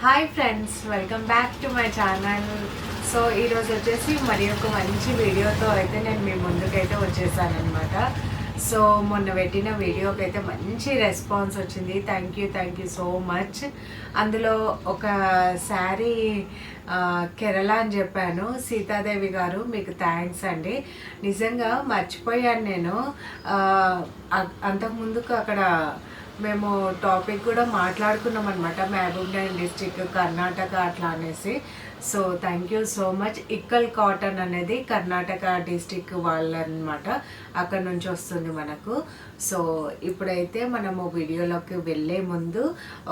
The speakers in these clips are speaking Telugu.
Hi friends welcome back to my channel so ఈరోజు వచ్చేసి మరి ఒక మంచి వీడియోతో అయితే నేను మీ ముందుకైతే వచ్చేసానమాట సో మొన్న పెట్టిన వీడియోకి అయితే మంచి రెస్పాన్స్ వచ్చింది. Thank you thank you so much అందులో ఒక శారీ కేరళ అని చెప్పాను. సీతాదేవి గారు మీకు థ్యాంక్స్ అండి. నిజంగా మర్చిపోయాను నేను. అంతకుముందుకు అక్కడ మేము టాపిక్ కూడా మాట్లాడుకున్నాం అనమాట మహబూబ్ నగర్ డిస్టిక్ కర్ణాటక అట్లా అనేసి. So thank you so much Ilkal cotton అనేది కర్ణాటక డిస్టిక్ వాళ్ళనమాట అక్కడ నుంచి వస్తుంది మనకు. సో ఇప్పుడైతే మనము వీడియోలోకి వెళ్ళే ముందు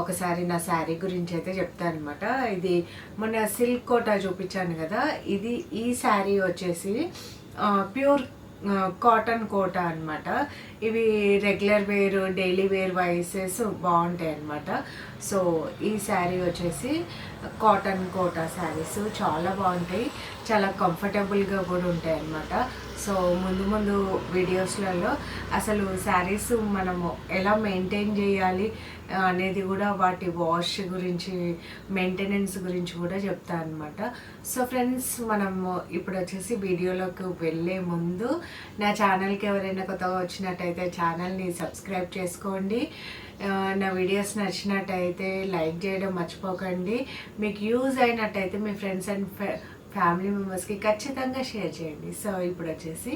ఒకసారి నా శారీ గురించి అయితే చెప్తాను అనమాట ఇది మొన్న సిల్క్ కోట చూపించాను కదా ఇది ఈ శారీ వచ్చేసి ప్యూర్ కాటన్ కోట అన్నమాట. ఇవి రెగ్యులర్ వేర్ డైలీ వేర్ వైసెస్ బాగుంటాయి అన్నమాట. సో ఈ శారీ వచ్చేసి కాటన్ కోట శారీస్ చాలా బాగుంటాయి. చాలా కంఫర్టబుల్గా కూడా ఉంటాయి అన్నమాట. సో ముందు ముందు వీడియోస్లలో అసలు శారీస్ మనము ఎలా మెయింటైన్ చేయాలి అనేది కూడా వాటి వాష్ గురించి మెయింటెనెన్స్ గురించి కూడా చెప్తా అనమాట సో ఫ్రెండ్స్ మనము ఇప్పుడు వచ్చేసి వీడియోలోకి వెళ్ళే ముందు నా ఛానల్కి ఎవరైనా కొత్తగా వచ్చినట్టయితే ఛానల్ని సబ్స్క్రైబ్ చేసుకోండి. నా వీడియోస్ నచ్చినట్టయితే లైక్ చేయడం మర్చిపోకండి. మీకు యూజ్ అయినట్టయితే మీ ఫ్రెండ్స్ అండ్ ఫ్యామిలీ మెంబర్స్కి ఖచ్చితంగా షేర్ చేయండి. సో ఇప్పుడు వచ్చేసి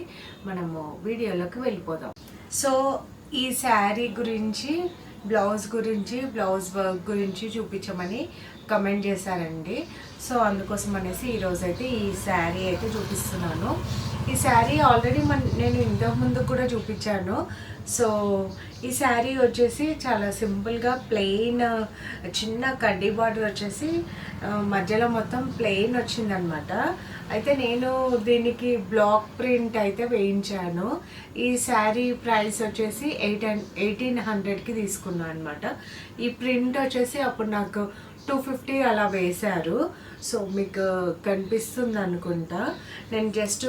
మనము వీడియోలోకి వెళ్ళిపోదాం. సో ఈ శారీ గురించి బ్లౌజ్ గురించి బ్లౌజ్ వర్క్ గురించి చూపించమని కమెంట్ చేశారండి. సో అందుకోసం అనేసి ఈరోజు అయితే ఈ శారీ అయితే చూపిస్తున్నాను. ఈ శారీ ఆల్రెడీ మన నేను ఇంతకు ముందు కూడా చూపించాను. సో ఈ శారీ వచ్చేసి చాలా సింపుల్గా ప్లెయిన్ చిన్న కడ్డీ బార్డర్ వచ్చేసి మధ్యలో మొత్తం ప్లెయిన్ వచ్చిందనమాట. అయితే నేను దీనికి బ్లాక్ ప్రింట్ అయితే వేయించాను. ఈ శారీ ప్రైస్ వచ్చేసి ఎయిట్ ఎయిటీన్ హండ్రెడ్కి తీసుకున్నాను అనమాట ఈ ప్రింట్ వచ్చేసి అప్పుడు నాకు టూ ఫిఫ్టీ అలా వేశారు. సో మీకు కనిపిస్తుంది అనుకుంటా. నేను జస్ట్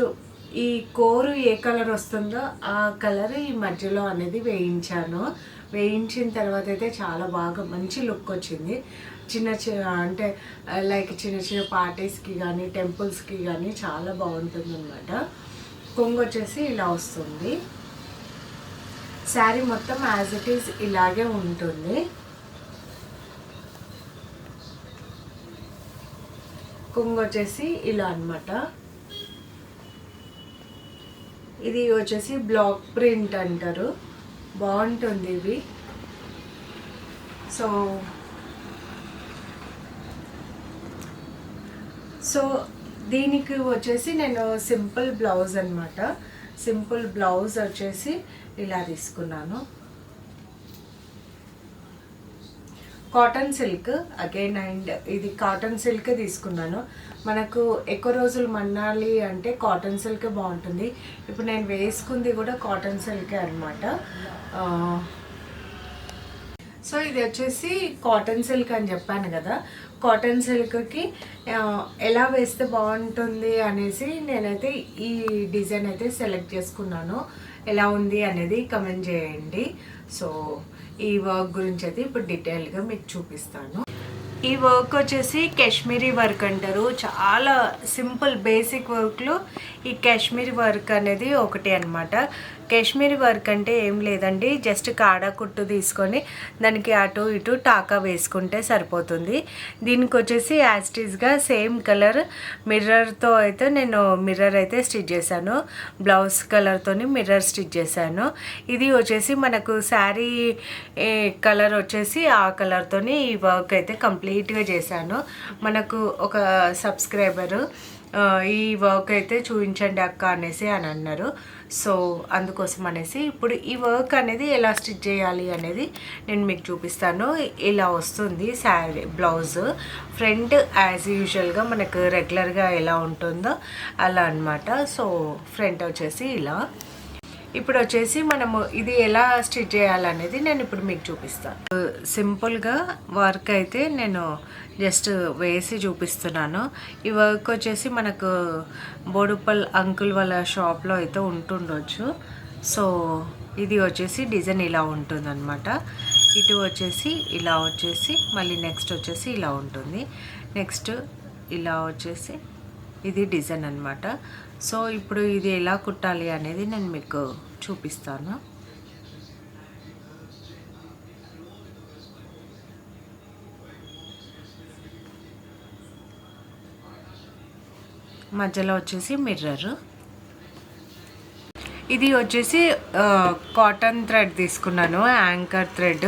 ఈ కోరు ఏ కలర్ వస్తుందో ఆ కలర్ ఈ మధ్యలో అనేది వేయించాను. వేయించిన తర్వాత అయితే చాలా బాగా మంచి లుక్ వచ్చింది. చిన్న చిన్న అంటే లైక్ చిన్న చిన్న పార్టీస్కి కానీ టెంపుల్స్కి కానీ చాలా బాగుంటుంది అనమాట కొంగు వచ్చేసి ఇలా వస్తుంది. శారీ మొత్తం యాజ్ ఇట్ ఈస్ ఇలాగే ఉంటుంది. కుంగు వచ్చేసి ఇలా అన్నమాట. ఇది వచ్చేసి బ్లాక్ ప్రింట్ అంటారు. బాగుంటుంది ఇవి. సో సో దీనికి వచ్చేసి నేను సింపుల్ బ్లౌజ్ అనమాట సింపుల్ బ్లౌజ్ వచ్చేసి ఇలా తీసుకున్నాను. కాటన్ సిల్క్ అగైన్ అండ్ ఇది కాటన్ సిల్క్ తీసుకున్నాను. మనకు ఎక్కువ రోజులు మన్నాలి అంటే కాటన్ సిల్క్ బాగుంటుంది. ఇప్పుడు నేను వేసుకుంది కూడా కాటన్ సిల్కే అనమాట సో ఇది వచ్చేసి కాటన్ సిల్క్ అని చెప్పాను కదా. కాటన్ సిల్క్కి ఎలా వేస్తే బాగుంటుంది అనేసి నేనైతే ఈ డిజైన్ అయితే సెలెక్ట్ చేసుకున్నాను. ఎలా ఉంది అనేది కమెంట్ చేయండి. సో ఈ వర్క్ గురించి అయితే ఇప్పుడు డీటెయిల్గా మీకు చూపిస్తాను. ఈ వర్క్ వచ్చేసి కాశ్మీరీ వర్క్ అంటారు. చాలా సింపుల్ బేసిక్ వర్క్లో ఈ కాశ్మీరీ వర్క్ అనేది ఒకటి అనమాట కాశ్మీరీ వర్క్ అంటే ఏం లేదండి. జస్ట్ కాడ కుట్టు తీసుకొని దానికి అటు ఇటు టాకా వేసుకుంటే సరిపోతుంది. దీనికి వచ్చేసి యాస్టీజ్గా సేమ్ కలర్ మిర్రర్తో అయితే నేను మిర్రర్ అయితే స్టిచ్ చేశాను. బ్లౌజ్ కలర్తోని మిర్రర్ స్టిచ్ చేశాను. ఇది వచ్చేసి మనకు శారీ కలర్ వచ్చేసి ఆ కలర్తోని ఈ వర్క్ అయితే కంప్లీట్గా చేశాను. మనకు ఒక సబ్స్క్రైబరు ఈ వర్క్ అయితే చూపించండి అక్క అనేసి అని అన్నారు. సో అందుకోసం అనేసి ఇప్పుడు ఈ వర్క్ అనేది ఎలా స్టిచ్ చేయాలి అనేది నేను మీకు చూపిస్తాను. ఇలా వస్తుంది శారీ బ్లౌజ్ ఫ్రంట్ యాజ్ యూజువల్గా మనకు రెగ్యులర్గా ఎలా ఉంటుందో అలా అన్నమాట. సో ఫ్రంట్ వచ్చేసి ఇలా. ఇప్పుడు వచ్చేసి మనము ఇది ఎలా స్టిచ్ చేయాలనేది నేను ఇప్పుడు మీకు చూపిస్తాను. Uh, సింపుల్గా వర్క్ అయితే నేను జస్ట్ వేసి చూపిస్తున్నాను. ఈ వర్క్ వచ్చేసి మనకు బోడుపల్ అంకుల్ వాళ్ళ షాప్లో అయితే ఉంటుండొచ్చు. సో ఇది వచ్చేసి డిజైన్ ఇలా ఉంటుందన్నమాట. ఇటు వచ్చేసి ఇలా వచ్చేసి మళ్ళీ నెక్స్ట్ వచ్చేసి ఇలా ఉంటుంది. నెక్స్ట్ ఇలా వచ్చేసి ఇది డిజైన్ అనమాట సో ఇప్పుడు ఇది ఎలా కుట్టాలి అనేది నేను మీకు చూపిస్తాను. మధ్యలో వచ్చేసి మిర్రర్ ఇది వచ్చేసి కాటన్ థ్రెడ్ తీసుకున్నాను యాంకర్ థ్రెడ్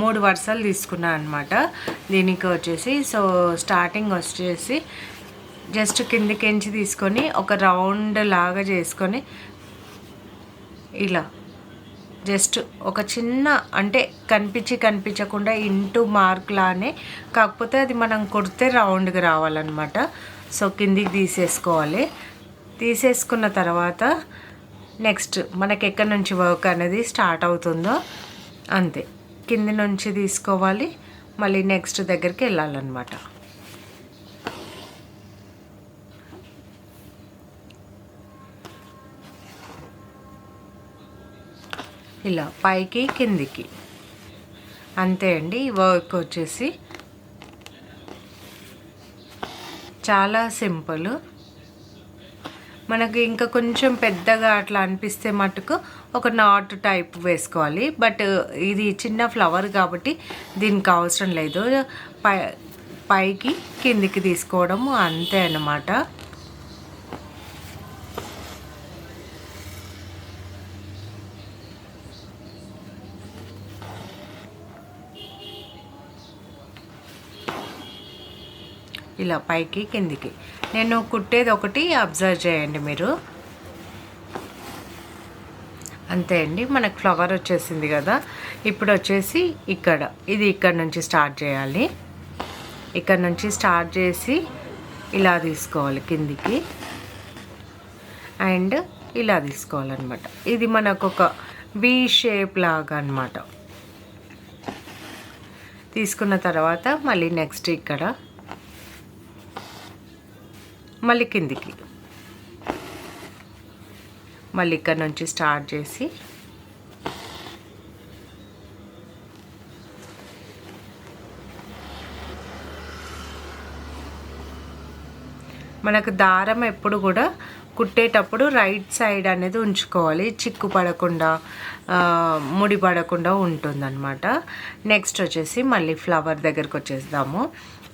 మూడు వరుసలు తీసుకున్నాను అనమాట దీనికి వచ్చేసి సో స్టార్టింగ్ వచ్చేసి జస్ట్ కిందికించి తీసుకొని ఒక రౌండ్ లాగా చేసుకొని ఇలా జస్ట్ ఒక చిన్న అంటే కనిపించి కనిపించకుండా ఇంటూ మార్క్ లానే కాకపోతే అది మనం కుడితే రౌండ్గా రావాలన్నమాట. సో కిందికి తీసేసుకోవాలి. తీసేసుకున్న తర్వాత నెక్స్ట్ మనకి ఎక్కడి నుంచి వర్క్ అనేది స్టార్ట్ అవుతుందో అంతే. కింది నుంచి తీసుకోవాలి. మళ్ళీ నెక్స్ట్ దగ్గరికి వెళ్ళాలన్నమాట. ఇలా పైకి కిందికి. అంతే అండి ఈ వర్క్ వచ్చేసి చాలా సింపుల్. మనకి ఇంకా కొంచెం పెద్దగా అట్లా అనిపిస్తే మటుకు ఒక నాట్ టైప్ వేసుకోవాలి. బట్ ఇది చిన్న ఫ్లవర్ కాబట్టి దీనికి అవసరం లేదు. పై పైకి కిందికి తీసుకోవడము అంతే అన్నమాట. ఇలా పైకి కిందికి. నేను కుట్టేది ఒకటి అబ్జర్వ్ చేయండి మీరు. అంతే అండి మనకు ఫ్లవర్ వచ్చేసింది కదా. ఇప్పుడు వచ్చేసి ఇక్కడ. ఇది ఇక్కడ నుంచి స్టార్ట్ చేయాలి. ఇక్కడ నుంచి స్టార్ట్ చేసి ఇలా తీసుకోవాలి కిందికి. అండ్ ఇలా తీసుకోవాలన్నమాట. ఇది మనకు ఒక వి షేప్ లాగా అనమాట తీసుకున్న తర్వాత మళ్ళీ నెక్స్ట్ ఇక్కడ. మళ్ళీ కిందికి. మళ్ళీ ఇక్కడ నుంచి స్టార్ట్ చేసి. మనకు దారం ఎప్పుడు కూడా కుట్టేటప్పుడు రైట్ సైడ్ అనేది ఉంచుకోవాలి. చిక్కు పడకుండా ముడి పడకుండా ఉంటుందన్నమాట. నెక్స్ట్ వచ్చేసి మళ్ళీ ఫ్లవర్ దగ్గరకు వచ్చేద్దాము.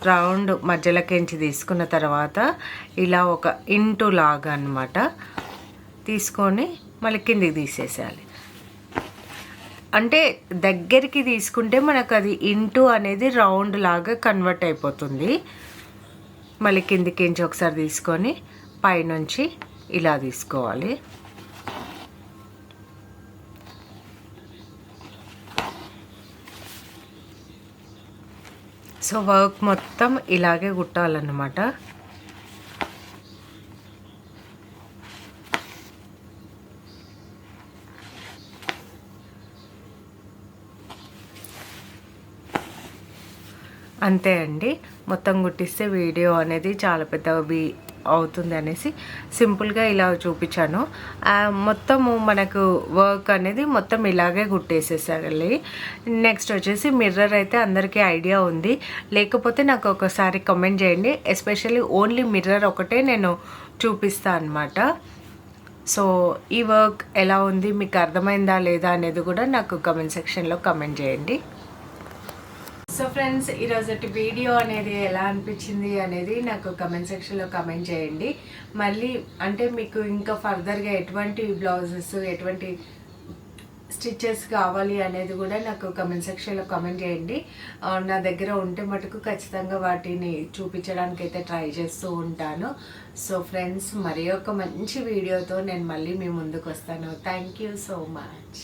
రౌండ్ మధ్యలోకించి తీసుకున్న తర్వాత ఇలా ఒక ఇంటు లాగా అనమాట తీసుకొని మళ్ళీ కిందికి తీసేసేయాలి. అంటే దగ్గరికి తీసుకుంటే మనకు అది ఇంటు అనేది రౌండ్ లాగా కన్వర్ట్ అయిపోతుంది. మళ్ళీ కిందికించి ఒకసారి తీసుకొని పైనుంచి ఇలా తీసుకోవాలి. సో వర్క్ మొత్తం ఇలాగే కుట్టాలన్నమాట. అంతే అండి. మొత్తం కుట్టిస్తే వీడియో అనేది చాలా పెద్ద వి- అవుతుంది అనేసి సింపుల్గా ఇలా చూపించాను. మొత్తము మనకు వర్క్ అనేది మొత్తం ఇలాగే గుట్టేసేసాలి నెక్స్ట్ వచ్చేసి మిర్రర్ అయితే అందరికీ ఐడియా ఉంది. లేకపోతే నాకు ఒకసారి కమెంట్ చేయండి. ఎస్పెషల్లీ ఓన్లీ మిర్రర్ ఒకటే నేను చూపిస్తాను అనమాట సో ఈ వర్క్ ఎలా ఉంది? మీకు అర్థమైందా లేదా అనేది కూడా నాకు కమెంట్ సెక్షన్లో కమెంట్ చేయండి. సో ఫ్రెండ్స్ ఈరోజు వీడియో అనేది ఎలా అనిపించింది అనేది నాకు కమెంట్ సెక్షన్లో కమెంట్ చేయండి. మళ్ళీ అంటే మీకు ఇంకా ఫర్దర్గా ఎటువంటి బ్లౌజెస్ ఎటువంటి స్టిచ్చెస్ కావాలి అనేది కూడా నాకు కమెంట్ సెక్షన్లో కమెంట్ చేయండి. నా దగ్గర ఉంటే మటుకు ఖచ్చితంగా వాటిని చూపించడానికి అయితే ట్రై చేస్తూ ఉంటాను. సో ఫ్రెండ్స్ మరి ఒక మంచి వీడియోతో నేను మళ్ళీ మీ ముందుకు వస్తాను. Thank you so much